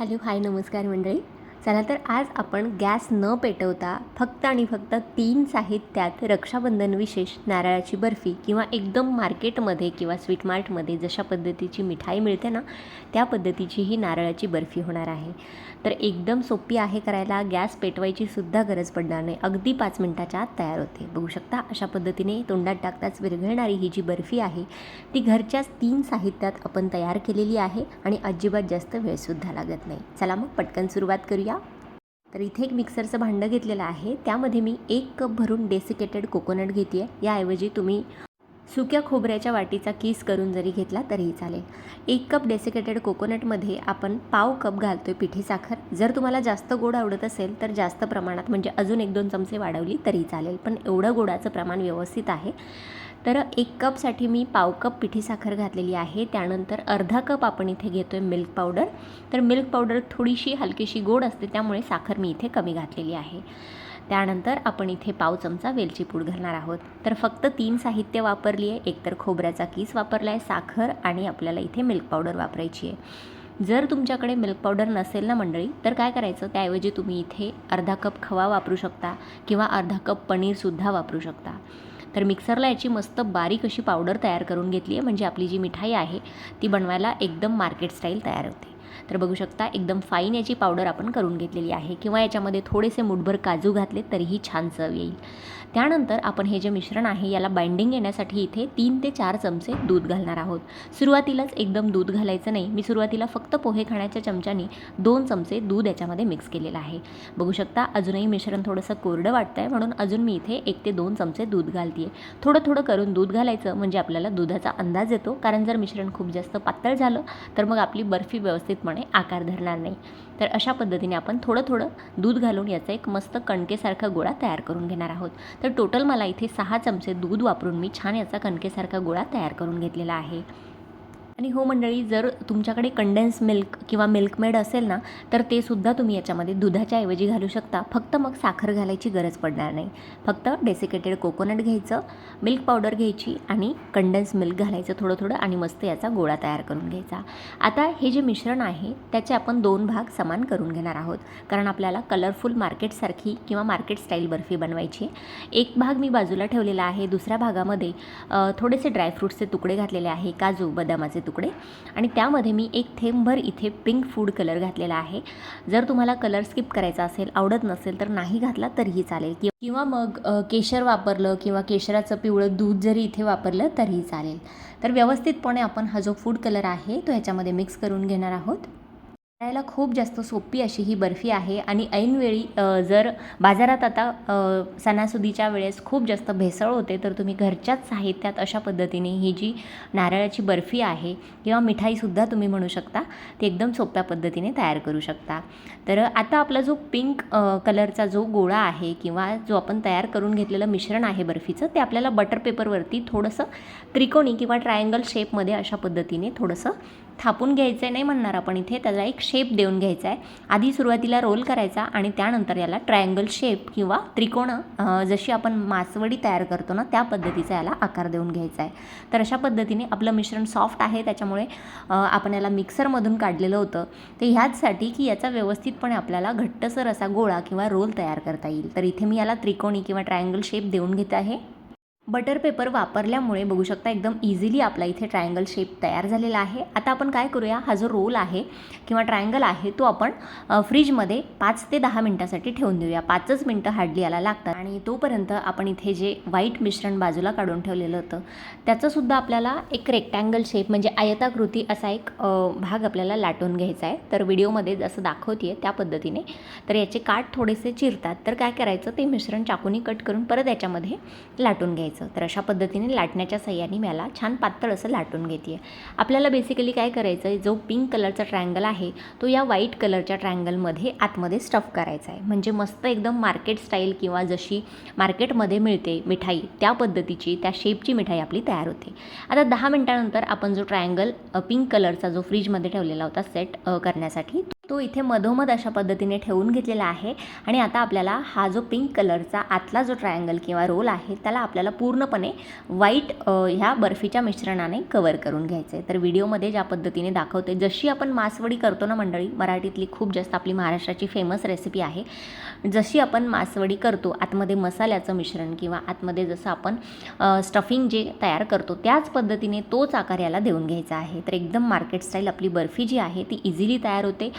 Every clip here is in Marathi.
हॅलो हाय नमस्कार मंडळी. चला तर आज आपण गॅस न पेटवता फक्त आणि फक्त तीन साहित्यात रक्षाबंधन विशेष नारळाची बर्फी किंवा एकदम मार्केटमध्ये किंवा स्वीट मार्टमध्ये जशा पद्धतीची मिठाई मिळते ना त्या पद्धतीची ही नारळाची बर्फी होणार आहे. तर एकदम सोपी आहे करायला गॅस पेटवायची सुद्धा गरज पडणार नाही. अगदी पाच मिनटाच्या आत तयार होते. बघू शकता अशा पद्धतीने तोंडात टाकताच विरघळणारी ही जी बर्फी आहे ती घरच्याच तीन साहित्यात आपण तयार केलेली आहे आणि अजिबात जास्त वेळसुद्धा लागत नाही. चला मग पटकन सुरुवात करूया. तर इथे एक मिक्सरचं भांडं घेतलेलं आहे. त्यामध्ये मी एक कप भरून डेसिकेटेड कोकोनट घेते आहे याऐवजी तुम्ही सुक्या खोबऱ्याच्या वाटीचा किस करून जरी घेतला तरीही चालेल. एक कप डेसिकेटेड कोकोनटमध्ये आपण पाव कप घालतो आहे पिठी साखर. जर तुम्हाला जास्त गोड आवडत असेल तर जास्त प्रमाणात म्हणजे अजून एक दोन चमचे वाढवली तरी चालेल. पण एवढं गोडाचं प्रमाण व्यवस्थित आहे. तर एक कपसाठी मी पाव कप पिठी साखर घातलेली आहे. त्यानंतर अर्धा कप आपण इथे घेतो आहे मिल्क पावडर. तर मिल्क पावडर थोडीशी हलकीशी गोड असते त्यामुळे साखर मी इथे कमी घातलेली आहे. त्यानंतर आपण इथे पाव चमचा वेलची पूड घालणार आहोत. तर फक्त तीन साहित्य वापरली आहे. एकतर खोबऱ्याचा किस वापरला आहे साखर आणि आपल्याला इथे मिल्क पावडर वापरायची आहे. जर तुमच्याकडे मिल्क पावडर नसेल ना मंडळी तर काय करायचं? त्याऐवजी तुम्ही इथे अर्धा कप खवा वापरू शकता किंवा अर्धा कप पनीरसुद्धा वापरू शकता. तर मिक्सरला याची मस्त बारीक अशी पावडर तयार करून घेतली आहे. म्हणजे आपली जी मिठाई आहे ती बनवायला एकदम मार्केट स्टाईल तयार होते. तर बघू शकता एकदम फाईन याची पावडर आपण करून घेतलेली आहे. किंवा याच्यामध्ये थोडेसे मुठभर काजू घातले तरीही छान चव येईल. त्यानंतर आपण हे जे मिश्रण आहे याला बाइंडिंग येण्यासाठी इथे तीन ते चार चमचे दूध घालणार आहोत. सुरुवातीलाच एकदम दूध घालायचं नाही. मी सुरुवातीला फक्त पोहे खाण्याच्या चमच्यानी दोन चमचे दूध याच्यामध्ये मिक्स केलेलं आहे. बघू शकता अजूनही मिश्रण थोडंसं कोरडं वाटतं आहे म्हणून अजून मी इथे एक ते दोन चमचे दूध घालते आहे थोडं थोडं करून दूध घालायचं म्हणजे आपल्याला दुधाचा अंदाज येतो. कारण जर मिश्रण खूप जास्त पातळ झालं तर मग आपली बर्फी व्यवस्थित व्यवस्थितपणे आकार धरणार नाही. तर अशा पद्धतीने आपण थोडं थोडं दूध घालून याचा एक मस्त कणकेसारखा गोळा तयार करून घेणार आहोत. तर टोटल मला इथे सहा चमचे दूध वापरून मी छान याचा कणकेसारखा गोळा तयार करून घेतलेला आहे. आणि हो मंडळी जर तुमच्याकडे कंडेन्स मिल्क किंवा मिल्कमेड असेल ना तर ते सुद्धा तुम्ही याच्यामध्ये दुधाच्या ऐवजी घालू शकता. फक्त मग साखर घालायची गरज पडणार नाही. फक्त डेसिकेटेड कोकोनट घ्यायचं मिल्क पावडर घ्यायची आणि कंडेन्स मिल्क घालायचं थोडं थोडं आणि मस्त याचा गोळा तयार करून घ्यायचा. आता हे जे मिश्रण आहे त्याचे आपण दोन भाग समान करून घेणार आहोत. कारण आपल्याला कलरफुल मार्केटसारखी किंवा मार्केट स्टाईल बर्फी बनवायची आहे. एक भाग मी बाजूला ठेवलेला आहे. दुसऱ्या भागामध्ये थोडेसे ड्रायफ्रूट्सचे तुकडे घातलेले आहे. काजू बदामाचे तुकडे आणि त्यामध्ये मी एक थेंबभर इथे पिंक फूड कलर घातलेला आहे. जर तुम्हाला कलर स्किप करायचा असेल आवडत नसेल तर नाही घातला तरीही चालेल. किंवा मग केशर वापरलं किंवा केशराचं पिवळं दूध जरी इथे वापरलं तरीही चालेल. तर व्यवस्थितपणे आपण हा जो फूड कलर आहे तो ह्याच्यामध्ये मिक्स करून घेणार आहोत. करायला खूप जास्त सोपी अशी ही बर्फी आहे. आणि ऐनवेळी जर बाजारात आता सणासुदीच्या वेळेस खूप जास्त भेसळ होते तर तुम्ही घरच्याच साहित्यात अशा पद्धतीने ही जी नारळाची बर्फी आहे किंवा मिठाईसुद्धा तुम्ही म्हणू शकता ती एकदम सोप्या पद्धतीने तयार करू शकता. तर आता आपला जो पिंक कलरचा जो गोळा आहे किंवा जो आपण तयार करून घेतलेलं मिश्रण आहे बर्फीचं ते आपल्याला बटर पेपरवरती थोडंसं त्रिकोणी किंवा ट्रायंगल शेपमध्ये अशा पद्धतीने थोडंसं थापून घ्यायचं आहे नाही म्हणणार आपण इथे. त्याला एक शेप देऊन घ्यायचा आहे आधी सुरुवातीला रोल करायचा आणि त्यानंतर याला ट्रायंगल शेप किंवा त्रिकोण जशी आपण मासवडी तयार करतो ना त्या पद्धतीचा याला आकार देऊन घ्यायचा आहे तर अशा पद्धतीने आपलं मिश्रण सॉफ्ट आहे. त्याच्यामुळे आपण याला मिक्सरमधून काढलेलं होतं. ते ह्याचसाठी की याचा व्यवस्थितपणे आपल्याला घट्टसर असा गोळा किंवा रोल तयार करता येईल. तर इथे मी याला त्रिकोणी किंवा ट्रायंगल शेप देऊन घेत आहे. बटर पेपर वापरल्यामुळे बघू शकता एकदम इझिली आपला इथे ट्रायंगल शेप तयार झालेला आहे. आता आपण काय करूया? हा जो रोल आहे किंवा ट्रायंगल आहे तो आपण फ्रीजमध्ये पाच ते दहा मिनटासाठी ठेवून देऊया. पाचच मिनटं हार्डली याला लागतात. आणि तोपर्यंत आपण इथे जे व्हाईट मिश्रण बाजूला काढून ठेवलेलं होतं त्याचंसुद्धा आपल्याला एक रेक्टँगल शेप म्हणजे आयताकृती असा एक भाग आपल्याला लाटून घ्यायचा आहे. तर व्हिडिओमध्ये जसं दाखवते त्या पद्धतीने. तर याचे काठ थोडेसे चिरतात. तर काय करायचं? ते मिश्रण चाकूनी कट करून परत याच्यामध्ये लाटून घ्यायचं. तर अशा पद्धतीने लाटण्याच्या सह्याने मी याला छान पातळ असं लाटून घेते आपल्याला बेसिकली काय करायचं आहे जो पिंक कलरचा ट्रँगल आहे तो या व्हाईट कलरच्या ट्रँगलमध्ये आतमध्ये स्टफ करायचा आहे म्हणजे मस्त एकदम मार्केट स्टाईल किंवा जशी मार्केटमध्ये मिळते मिठाई त्या पद्धतीची त्या शेपची मिठाई आपली तयार होते. आता दहा मिनटानंतर आपण जो ट्रायंगल पिंक कलरचा जो फ्रीजमध्ये ठेवलेला होता सेट करण्यासाठी तो इथे मधोमध अशा पद्धतीने ठेवून घेतलेला आहे. आणि आता आपल्याला हा जो पिंक कलरचा आतला जो ट्रायंगल किंवा रोल आहे त्याला आपल्याला पूर्णपणे व्हाईट ह्या बर्फीच्या मिश्रणाने कवर करून घ्यायचं. आहे तर व्हिडिओमध्ये ज्या पद्धतीने दाखवते जशी आपण मासवडी करतो ना मंडळी मराठीतली खूप जास्त आपली महाराष्ट्राची फेमस रेसिपी आहे. जशी आपण मासवडी करतो आतमध्ये मसाल्याचं मिश्रण किंवा आतमध्ये जसं आपण स्टफिंग जे तयार करतो त्याच पद्धतीने तोच आकार याला देऊन घ्यायचा आहे. तर एकदम मार्केट स्टाईल आपली बर्फी जी आहे ती इझिली तयार होते.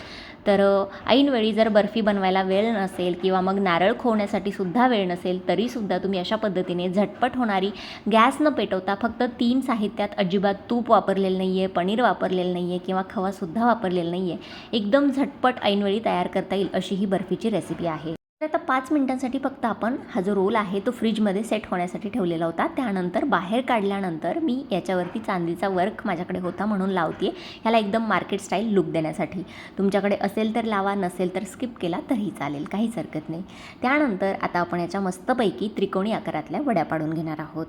तर ऐनवेळी जर बर्फी बनवायला वेळ नसेल किंवा मग नारळ खोवण्यासाठी सुद्धा वेळ नसेल तरीसुद्धा तुम्ही अशा पद्धतीने झटपट होणारी गॅस न पेटवता फक्त तीन साहित्यात अजिबात तूप वापरलेलं नाही आहे पनीर वापरलेलं नाही आहे किंवा खवासुद्धा वापरलेला नाही आहे एकदम झटपट ऐनवेळी तयार करता येईल अशी ही बर्फीची रेसिपी आहे. तर आता पाच मिनटांसाठी फक्त आपण हा जो रोल आहे तो फ्रीजमध्ये सेट होण्यासाठी ठेवलेला होता. त्यानंतर बाहेर काढल्यानंतर मी याच्यावरती चांदीचा वर्क माझ्याकडे होता म्हणून लावते ह्याला एकदम मार्केट स्टाईल लुक देण्यासाठी. तुमच्याकडे असेल तर लावा नसेल तर स्किप केला तरीही चालेल काहीच हरकत नाही. त्यानंतर आता आपण याच्या मस्तपैकी त्रिकोणी आकारातल्या वड्या पाडून घेणार आहोत.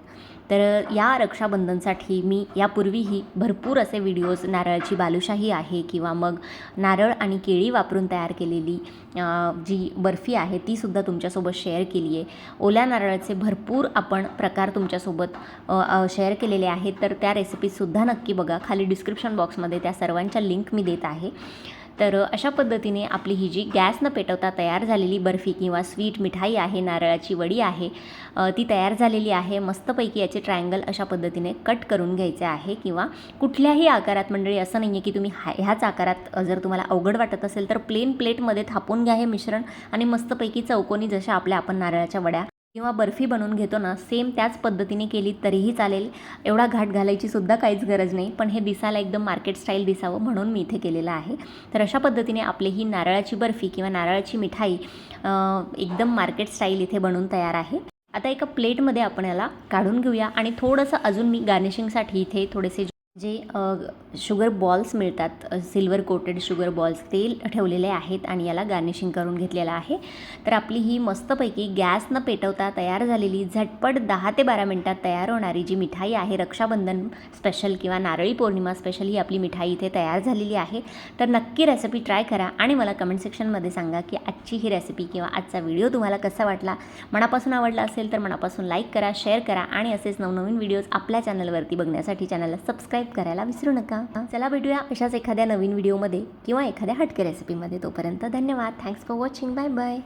तर या रक्षाबंधनसाठी मी यापूर्वीही भरपूर असे व्हिडिओज नारळाची बालुशाही आहे किंवा मग नारळ आणि केळी वापरून तयार केलेली जी बर्फी आहे तीसुद्धा तुमच्यासोबत शेअर केली आहे ओल्या नारळाचे भरपूर आपण प्रकार तुमच्यासोबत शेअर केलेले आहेत. तर त्या रेसिपीजसुद्धा नक्की बघा. खाली डिस्क्रिप्शन बॉक्समध्ये त्या सर्वांच्या लिंक मी देत आहे. तर अशा पद्धतीने आपली ही जी गॅस न पेटवता तयार झालेली बर्फी किंवा स्वीट मिठाई आहे नारळाची वडी आहे ती तयार झालेली आहे मस्तपैकी याचे ट्रायंगल अशा पद्धतीने कट करून घ्यायचे आहे किंवा कुठल्याही आकारात मंडळी असं नाही आहे की तुम्ही हा ह्याच आकारात जर तुम्हाला अवघड वाटत असेल तर प्लेन प्लेटमध्ये थापून घ्या हे मिश्रण आणि मस्तपैकी चौकोनी जशा आपल्या आपण नारळाच्या वड्या किंवा बर्फी बनवून घेतो ना सेम त्याच पद्धतीने केली तरीही चालेल. एवढा घाट घालायची सुद्धा काहीच गरज नाही पण हे दिसायला एकदम मार्केट स्टाईल दिसावं म्हणून मी इथे केलेलं आहे. तर अशा पद्धतीने आपली ही नारळाची बर्फी किंवा नारळाची मिठाई एकदम मार्केट स्टाईल इथे बनवून तयार आहे. आता एका प्लेटमध्ये आपण याला काढून घेऊया आणि थोडंसं अजून मी गार्निशिंगसाठी इथे थोडेसे जे शुगर बॉल्स मिळतात सिल्वर कोटेड शुगर बॉल्स ते ठेवलेले आहेत आणि याला गार्निशिंग करून घेतलेलं आहे. तर आपली ही मस्तपैकी गॅस न पेटवता तयार झालेली झटपट दहा ते बारा मिनटात तयार होणारी जी मिठाई आहे रक्षाबंधन स्पेशल किंवा नारळी पौर्णिमा स्पेशल ही आपली मिठाई इथे तयार झालेली आहे. तर नक्की रेसिपी ट्राय करा आणि मला कमेंट सेक्शनमध्ये सांगा की आजची ही रेसिपी किंवा आजचा व्हिडिओ तुम्हाला कसा वाटला? मनापासून आवडला असेल तर मनापासून लाईक करा शेअर करा आणि असेच नवनवीन व्हिडिओज आपल्या चॅनलवरती बघण्यासाठी चॅनलला सबस्क्राईब करायला विसरू नका. चला भेटूया अशाच एखाद्या नवीन व्हिडिओमध्ये किंवा एखाद्या हटके रेसिपीमध्ये तोपर्यंत धन्यवाद. Thanks for watching bye bye